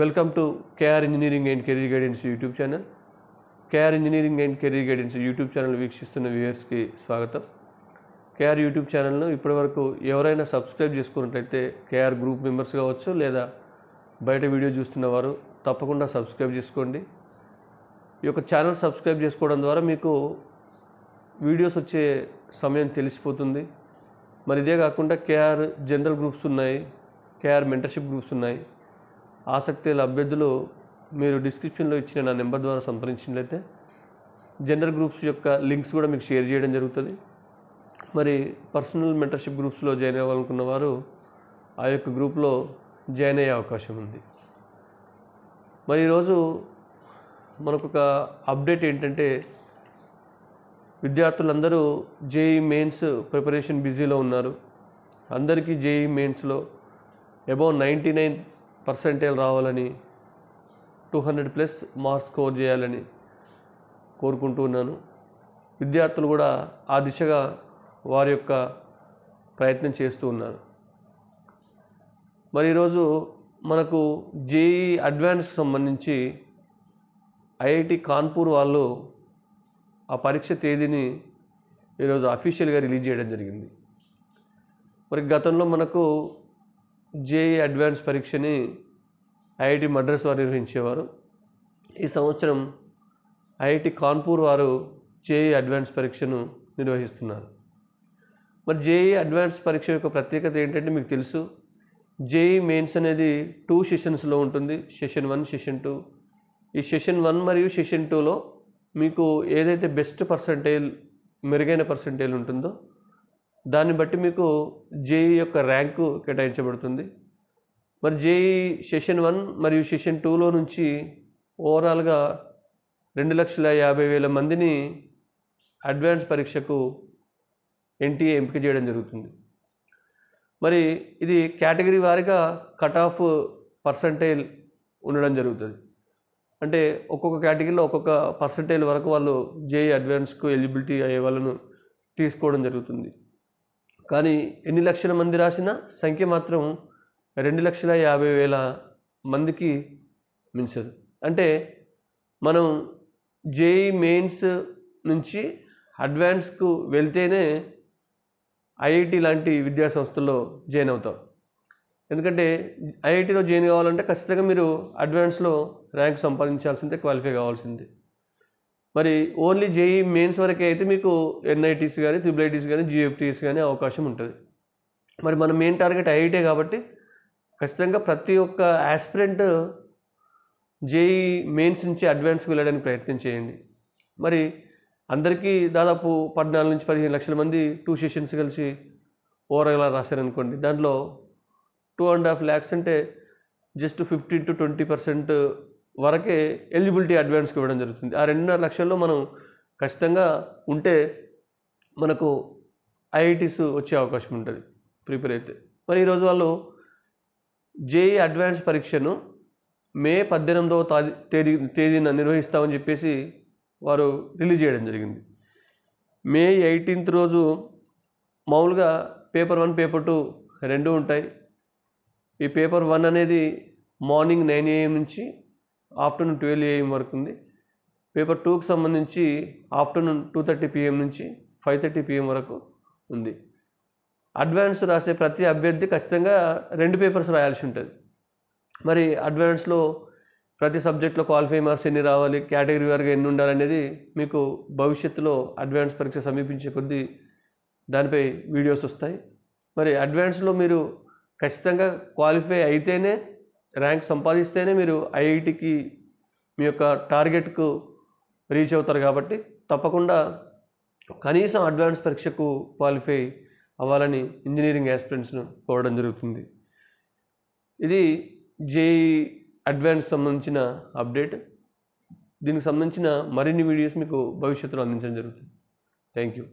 Welcome to KR engineering and career guidance YouTube channel. KR engineering and career guidance YouTube channel వీక్షిస్తున్న వ్యూయర్స్కి స్వాగతం. KR YouTube ఛానల్ను ఇప్పటివరకు ఎవరైనా సబ్స్క్రైబ్ చేసుకున్నట్లయితే కేఆర్ గ్రూప్ మెంబర్స్ కావచ్చు లేదా బయట వీడియో చూస్తున్న వారు తప్పకుండా సబ్స్క్రైబ్ చేసుకోండి. ఈ యొక్క ఛానల్ సబ్స్క్రైబ్ చేసుకోవడం ద్వారా మీకు వీడియోస్ వచ్చే సమయం తెలిసిపోతుంది. మరి ఇదే కాకుండా కేఆర్ జనరల్ గ్రూప్స్ ఉన్నాయి కేఆర్ మెంటర్షిప్ గ్రూప్స్ ఉన్నాయి. ఆసక్తి గల అభ్యర్థులు మీరు డిస్క్రిప్షన్లో ఇచ్చిన నా నెంబర్ ద్వారా సంప్రదించినట్లయితే జనరల్ గ్రూప్స్ యొక్క లింక్స్ కూడా మీకు షేర్ చేయడం జరుగుతుంది. మరి పర్సనల్ మెంటర్షిప్ గ్రూప్స్లో జాయిన్ అవ్వాలనుకున్న వారు ఆ యొక్క గ్రూప్లో జాయిన్ అయ్యే అవకాశం ఉంది. మరి ఈరోజు మనకు ఒక అప్డేట్ ఏంటంటే విద్యార్థులందరూ జేఈ మెయిన్స్ ప్రిపరేషన్ బిజీలో ఉన్నారు. అందరికీ జేఈ మెయిన్స్లో అబౌవ్ నైంటీ నైన్ పర్సెంటేజ్ రావాలని two hundred plus marks score చేయాలని కోరుకుంటూ ఉన్నాను. విద్యార్థులు కూడా ఆ దిశగా వారి యొక్క ప్రయత్నం చేస్తూ ఉన్నారు. మరి ఈరోజు మనకు జేఈ అడ్వాన్స్కి సంబంధించి ఐఐటి కాన్పూర్ వాళ్ళు ఆ పరీక్ష తేదీని ఈరోజు అఫీషియల్గా రిలీజ్ చేయడం జరిగింది. మరి గతంలో మనకు జేఈ అడ్వాన్స్ పరీక్షని ఐఐటి మద్రాస్ వారు నిర్వహించేవారు. ఈ సంవత్సరం ఐఐటి కాన్పూర్ వారు జేఈ అడ్వాన్స్ పరీక్షను నిర్వహిస్తున్నారు. మరి జేఈ అడ్వాన్స్ పరీక్ష యొక్క ప్రత్యేకత ఏంటంటే మీకు తెలుసు జేఈ మెయిన్స్ అనేది టూ సెషన్స్లో ఉంటుంది సెషన్ వన్ సెషన్ టూ. ఈ సెషన్ వన్ మరియు సెషన్ టూలో మీకు ఏదైతే బెస్ట్ పర్సంటేజ్ మెరుగైన పర్సంటేజ్ ఉంటుందో దాన్ని బట్టి మీకు జేఈ యొక్క ర్యాంకు కేటాయించబడుతుంది. మరి జేఈ సెషన్ వన్ మరియు సెషన్ టూలో నుంచి ఓవరాల్గా రెండు లక్షల యాభై వేల మందిని అడ్వాన్స్ పరీక్షకు ఎన్టీఏ ఎంపిక చేయడం జరుగుతుంది. మరి ఇది కేటగిరీ వారీగా కట్ ఆఫ్ పర్సంటైల్ ఉండడం జరుగుతుంది. అంటే ఒక్కొక్క కేటగిరీలో ఒక్కొక్క పర్సంటైల్ వరకు వాళ్ళు జేఈ అడ్వాన్స్కు ఎలిజిబిలిటీ అయ్యే వాళ్ళను తీసుకోవడం జరుగుతుంది. కానీ ఎన్ని లక్షల మంది రాసిన సంఖ్య మాత్రం రెండు లక్షల యాభై వేల మందికి మించదు. అంటే మనం జేఈ మెయిన్స్ నుంచి అడ్వాన్స్కు వెళ్తేనే ఐఐటి లాంటి విద్యా సంస్థల్లో జాయిన్ అవుతాం. ఎందుకంటే ఐఐటిలో జాయిన్ కావాలంటే ఖచ్చితంగా మీరు అడ్వాన్స్లో ర్యాంక్ సంపాదించాల్సిందే క్వాలిఫై కావాల్సిందే. మరి ఓన్లీ జేఈ మెయిన్స్ వరకే అయితే మీకు ఎన్ఐటీస్ కానీ త్రిబుల్ ఐటీస్ కానీ జిఎఫ్టీస్ కానీ అవకాశం ఉంటుంది. మరి మన మెయిన్ టార్గెట్ ఐఐటే కాబట్టి ఖచ్చితంగా ప్రతి ఒక్క ఆస్పిరెంట్ జేఈ మెయిన్స్ నుంచి అడ్వాన్స్కి వెళ్ళడానికి ప్రయత్నం చేయండి. మరి అందరికీ దాదాపు పద్నాలుగు నుంచి పదిహేను లక్షల మంది టూ సెషన్స్ కలిసి ఓవరాల్గా రాశారనుకోండి. దాంట్లో టూ అండ్ హాఫ్ ల్యాక్స్ అంటే just fifteen to twenty percent వరకే ఎలిజిబిలిటీ అడ్వాన్స్కి ఇవ్వడం జరుగుతుంది. ఆ రెండున్నర లక్షల్లో మనం ఖచ్చితంగా ఉంటే మనకు ఐఐటీస్ వచ్చే అవకాశం ఉంటుంది. ప్రిపేర్ అయితే. మరి ఈరోజు వాళ్ళు జేఈ అడ్వాన్స్ పరీక్షను మే పద్దెనిమిదవ తాది తేదీ తేదీన నిర్వహిస్తామని చెప్పేసి వారు రిలీజ్ చేయడం జరిగింది. మే ఎయిటీన్త్ రోజు మామూలుగా పేపర్ వన్ పేపర్ టూ రెండు ఉంటాయి. ఈ పేపర్ వన్ అనేది మార్నింగ్ నైన్ ఏఎం నుంచి ఆఫ్టర్నూన్ ట్వెల్వ్ ఏఎం వరకు ఉంది. పేపర్ టూకి సంబంధించి ఆఫ్టర్నూన్ టూ థర్టీ పిఎం నుంచి ఫైవ్ థర్టీ పిఎం వరకు ఉంది. అడ్వాన్స్ రాసే ప్రతి అభ్యర్థి ఖచ్చితంగా రెండు పేపర్స్ రాయాల్సి ఉంటుంది. మరి అడ్వాన్స్లో ప్రతి సబ్జెక్ట్లో క్వాలిఫై మార్క్స్ ఎన్ని రావాలి కేటగిరీ వారిగా ఎన్ని ఉండాలనేది మీకు భవిష్యత్తులో అడ్వాన్స్ పరీక్ష సమీపించే కొద్దీ దానిపై వీడియోస్ వస్తాయి. మరి అడ్వాన్స్లో మీరు ఖచ్చితంగా క్వాలిఫై అయితేనే ర్యాంక్ సంపాదిస్తేనే మీరు ఐఐటికి మీ యొక్క టార్గెట్కు రీచ్ అవుతారు కాబట్టి తప్పకుండా కనీసం అడ్వాన్స్ పరీక్షకు క్వాలిఫై అవ్వాలని ఇంజనీరింగ్ యాస్పిరెంట్స్ను కోరడం జరుగుతుంది. ఇది జేఈ అడ్వాన్స్ సంబంధించిన అప్డేట్ దీనికి సంబంధించిన మరిన్ని వీడియోస్ మీకు భవిష్యత్తులో అందించడం జరుగుతుంది. Thank you